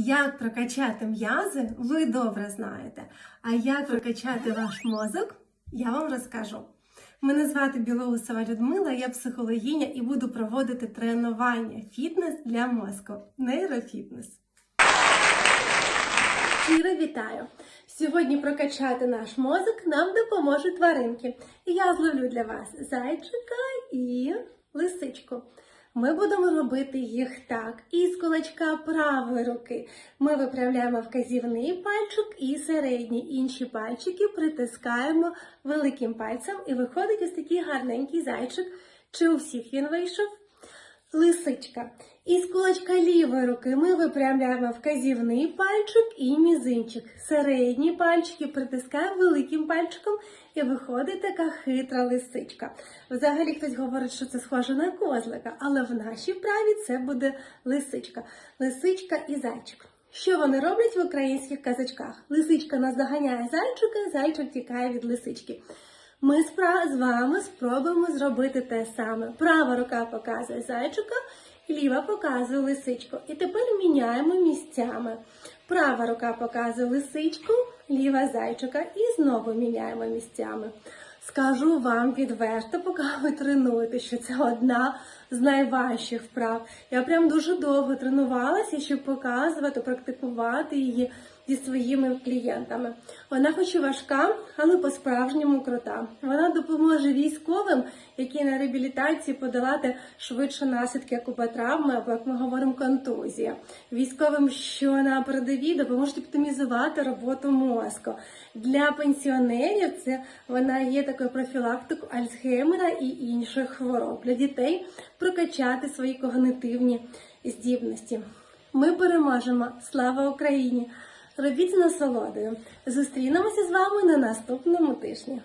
Як прокачати м'язи, ви добре знаєте. А як прокачати ваш мозок, я вам розкажу. Мене звати Білоусова Людмила, я психологиня і буду проводити тренування фітнес для мозку. Нейрофітнес. Щиро вітаю! Сьогодні прокачати наш мозок нам допоможуть тваринки. Я зловлю для вас зайчика і лисичку. Ми будемо робити їх так. Із кулачка правої руки ми виправляємо вказівний пальчик і середній. Інші пальчики притискаємо великим пальцем і виходить ось такий гарненький зайчик. Чи у всіх він вийшов? Лисичка. Із кулачка лівої руки ми випрямляємо вказівний пальчик і мізинчик. Середні пальчики притискаємо великим пальчиком і виходить така хитра лисичка. Взагалі хтось говорить, що це схоже на козлика, але в нашій праві це буде лисичка. Лисичка і зайчик. Що вони роблять в українських казачках? Лисичка наздоганяє зайчика, зайчик тікає від лисички. Ми з вами спробуємо зробити те саме. Права рука показує зайчика, ліва показує лисичку. І тепер міняємо місцями. Права рука показує лисичку, ліва зайчика і знову міняємо місцями. Скажу вам відверто, поки ви тренуєте, що це одна з найважчих вправ. Я прям дуже довго тренувалася, щоб показувати, практикувати її зі своїми клієнтами. Вона хоч і важка, але по-справжньому крута. Вона допоможе військовим, які на реабілітації подолати швидше наслідки акубатравми, або як ми говоримо, контузія. Військовим, що на передовій допоможуть оптимізувати роботу мозку. Для пенсіонерів це вона є такою профілактикою Альцгеймера і інших хвороб. Для дітей прокачати свої когнитивні здібності. Ми переможемо! Слава Україні! Робіть насолодою. Зустрінемося з вами на наступному тижні.